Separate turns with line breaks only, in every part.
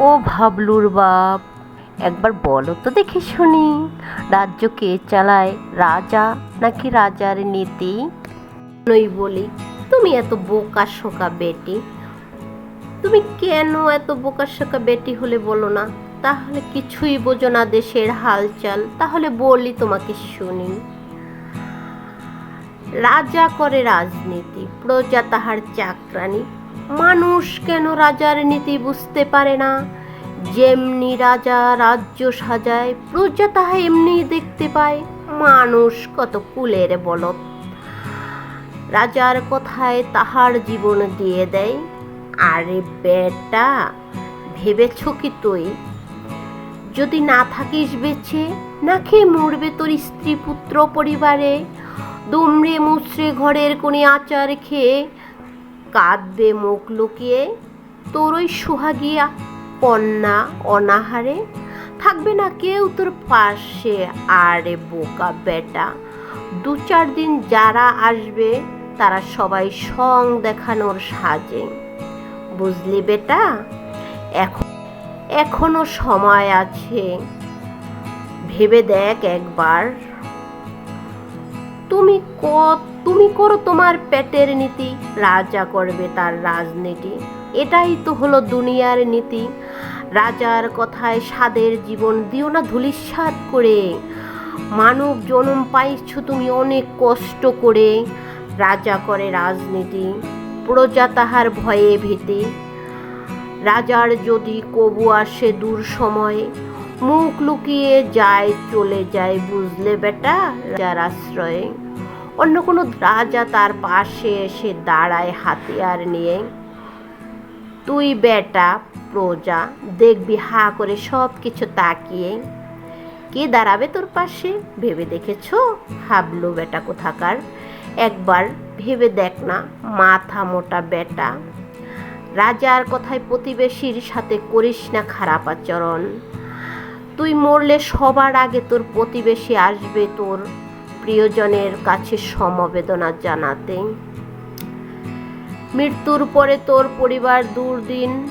ও ভাবলুর বাপ। একবার বলো তো দেখে শুনি, রাজ্য কে চালায়, রাজা নাকি রাজার নীতি? নই বলি, তুমি এত বোকা শোকা বেটি। তুমি কেন এত বোকা শোকা বেটি হলে বলো না? তাহলে কিছুই বোঝো না দেশের হালচাল, তাহলে বলি তোমাকে শুনি। রাজা করে রাজনীতি, প্রজা তাহার চাকরানি মানুষ কেন রাজার নীতি বুঝতে পারে না? যেমনি রাজা রাজ্য সাজায়, প্রজা তাহা এমনি দেখতে পায়। মানুষ কত কুলের বলত রাজার কথায় তাহার জীবন দিয়ে দেয়। আরে বেটা, ভেবেছ কি তুই? যদি না থাকিস বেছে, না খেয়ে মরবে তোর স্ত্রী পুত্র পরিবারে। দুমড়ে মুচড়ে ঘরের কোণে আচার খেয়ে কাঁদবে মুখ লুকিয়ে। তোর ওই সুহাগিয়া কন্যা অনাহারে। থাকবে না কেউ তোর পাশে। আরে বোকা বেটা, দু চার দিন যারা আসবে, তারা সবাই সং দেখানোর সাজে। বুঝলি বেটা? এখন, এখনও সময় আছে। ভেবে দেখ একবার। তুমি ক তুমি করো তোমার পেটের নীতি, রাজা করবে তার রাজনীতি। এটাই তো হলো দুনিয়ার নীতি। রাজার কথায় স্বাদের জীবন দিও না ধুলিস্বাদ করে। মানব জনম পাইছ তুমি অনেক কষ্ট করে। রাজা করে রাজনীতি, প্রজা তাহার ভয়ে ভীতি। রাজার যদি কবু আসে দূর সময়ে, মুখ লুকিয়ে যায় চলে যায় বুঝলে বেটা, রাজার আশ্রয়ে। অন্য কোনো রাজা তার পাশে এসে দাঁড়ায় হাতিয়ার নিয়ে। তুই বেটা, প্রজা, দেখবি হা করে সব কিছু তাকিয়ে। কে দাঁড়াবে তোর পাশে? ভেবে দেখেছ? হাবলু বেটা কোথাকার? একবার ভেবে দেখ না, মাথা মোটা বেটা। রাজার কথায় প্রতিবেশীর সাথে করিস না খারাপ আচরণ। তুই মরলে সবার আগে তোর প্রতিবেশী আসবে তোর প্রিয়জনের কাছে সমবেদনা জানাতে। মৃত্যুর পরে তোর পরিবার দুর্দিন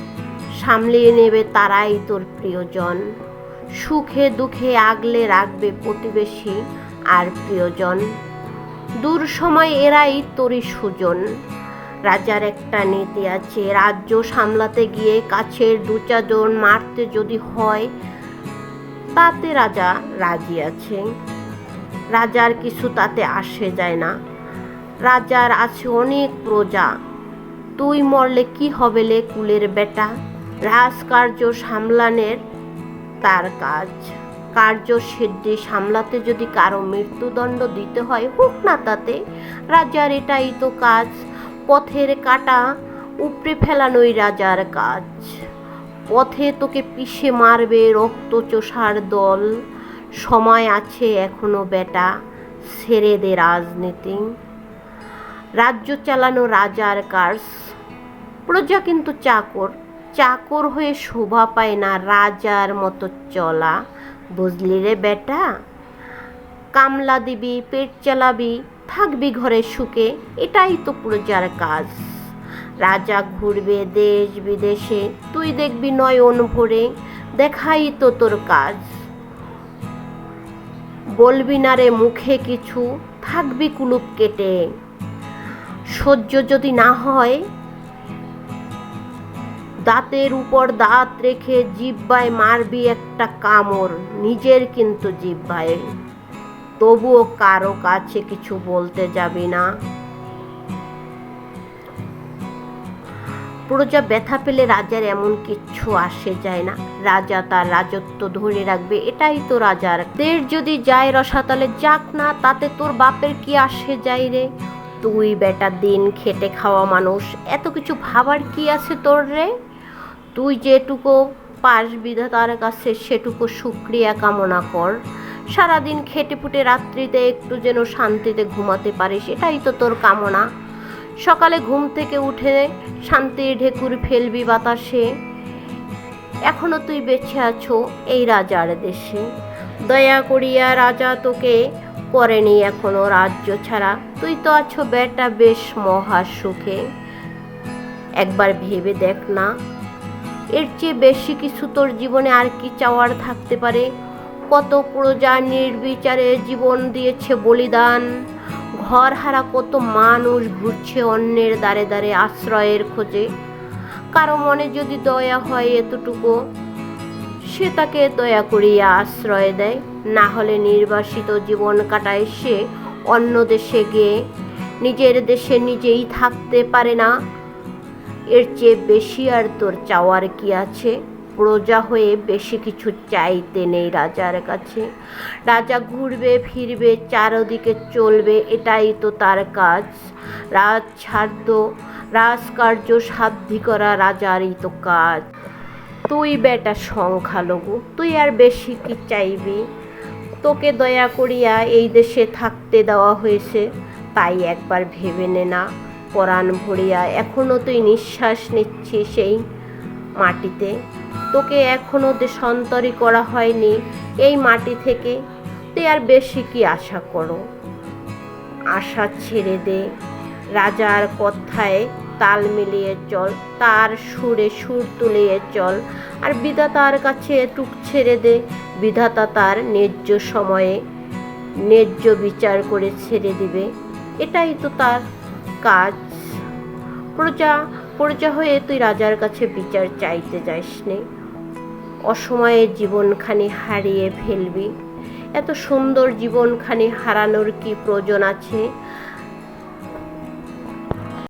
সামলিয়ে নেবে তারাই তোর প্রিয়জন। সুখে দুঃখে আগলে রাখবে প্রতিবেশী আর প্রিয়জন। দূর সময় এরাই তোরই সুজন। রাজার একটা নীতি আছে, রাজ্য সামলাতে গিয়ে কাছের দু চারজন মারতে যদি হয়, তাতে রাজা রাজি আছে। রাজার কিছু তাতে আসে যায় না। রাজার আছে অনেক প্রজা। তুই মরলে কি হবে লে কুলের বেটা? রাজকার্য সামলানের তার কাজ। কার্য সিদ্ধি সামলাতে যদি কারও মৃত্যুদণ্ড দিতে হয়, হোক না তাতে। রাজার এটাই তো কাজ। পথের কাটা উপড়ে ফেলানোই রাজার কাজ। পথে তোকে পিষে মারবে রক্ত চোষার দল। সময় আছে এখনও বেটা ছেড়ে দে রাজনীতি। রাজ্য চালানো রাজার কাজ। প্রজা কিন্তু চাকর চাকর হয়ে শোভা পায় না রাজার মতো চলা। বুঝলি রে বেটা, কামলা দিবি, পেট চালাবি, থাকবি ঘরে সুখে, এটাই তো প্রজার কাজ। রাজা ঘুরবে দেশ বিদেশে, তুই দেখবি নয়ন ভরে, দেখাই তো তোর কাজ। বলবি না রে মুখে কিছু, থাকবি কুলুপ কেটে। সহ্য যদি না হয়, দাঁতের উপর দাঁত রেখে জিব্বায় মারবি একটা কামড়, নিজের কিন্তু জিব্বায়। তবুও কারও কাছে কিছু বলতে যাবি না। প্রজা ব্যথা পেলে রাজার এমন কিচ্ছু আসে যায় না। রাজা তার রাজত্ব ধরে রাখবে, এটাই তো রাজার। দেশ যদি যায় রসাতলে যাক না, তাতে তোর বাপের কি আসে যায় রে? তুই বেটা, দিন খেটে খাওয়া মানুষ, এত কিছু ভাবার কি আছে তোর রে? তুই যেটুকু পাস বিধাতার কাছে, সেটুকু সুক্রিয়া কামনা কর। সারাদিন খেটে ফুটে রাত্রিতে একটু যেন শান্তিতে ঘুমাতে পারিস, এটাই তো তোর কামনা। সকালে ঘুম থেকে উঠে শান্তির ঢেকুর ফেলবি বাতাসে। এখনও তুই বেঁচে আছো এই রাজার দেশে। দয়া করিয়া রাজা তোকে করেনি এখনও রাজ্য ছাড়া। তুই তো আছো বেটা বেশ মহা সুখে। একবার ভেবে দেখ না, এর চেয়ে বেশি কিছু তোর জীবনে আর কি চাওয়ার থাকতে পারে? কত প্রজা নির্বিচারে জীবন দিয়েছে বলিদান। ঘর হারা কত মানুষ ঘুরছে অন্যের দ্বারে দ্বারে আশ্রয়ের খোঁজে। কারও মনে যদি দয়া হয় এতটুকু, সে তাকে দয়া করিয়া আশ্রয় দেয়। না হলে নির্বাসিত জীবন কাটায় সে অন্য দেশে গিয়ে। নিজের দেশে নিজেই থাকতে পারে না। এর চেয়ে বেশি আর তোর চাওয়ার কি আছে? প্রজা হয়ে বেশি কিছু চাইতে নেই রাজার কাছে। রাজা ঘুরবে, ফিরবে, চারদিকে চলবে, এটাই তো তার কাজ। রাজ ছাড়ত রাজকার্য সাধ্যি করা রাজারই তো কাজ। তুই বেটা সংখ্যালঘু, তুই আর বেশি কি চাইবি? তোকে দয়া করিয়া এই দেশে থাকতে দেওয়া হয়েছে, তাই একবার ভেবে নে না, পরাণ ভরিয়া। এখনও তুই নিঃশ্বাস নিচ্ছিস সেই মাটিতে। তোকে এখনও দেশান্তরী করা হয়নি। এই মাটি থেকে তুই আর বেশি কি আশা করো? আশা ছেড়ে দে। রাজার কথায় তাল মিলিয়ে চল, তার সুরে সুর তুলিয়ে চল। আর বিধাতার কাছে টুক ছেড়ে দে। বিধাতা তার ন্যায্য সময়ে ন্যায্য বিচার করে ছেড়ে দিবে। এটাই তো তার কাজ। প্রজা প্রজা হয়ে তুই রাজার কাছে বিচার চাইতে যাস নে। অসময়ে জীবনখানি হারিয়ে ফেলবি। এত সুন্দর জীবনখানি হারানোর কি প্রয়োজন আছে?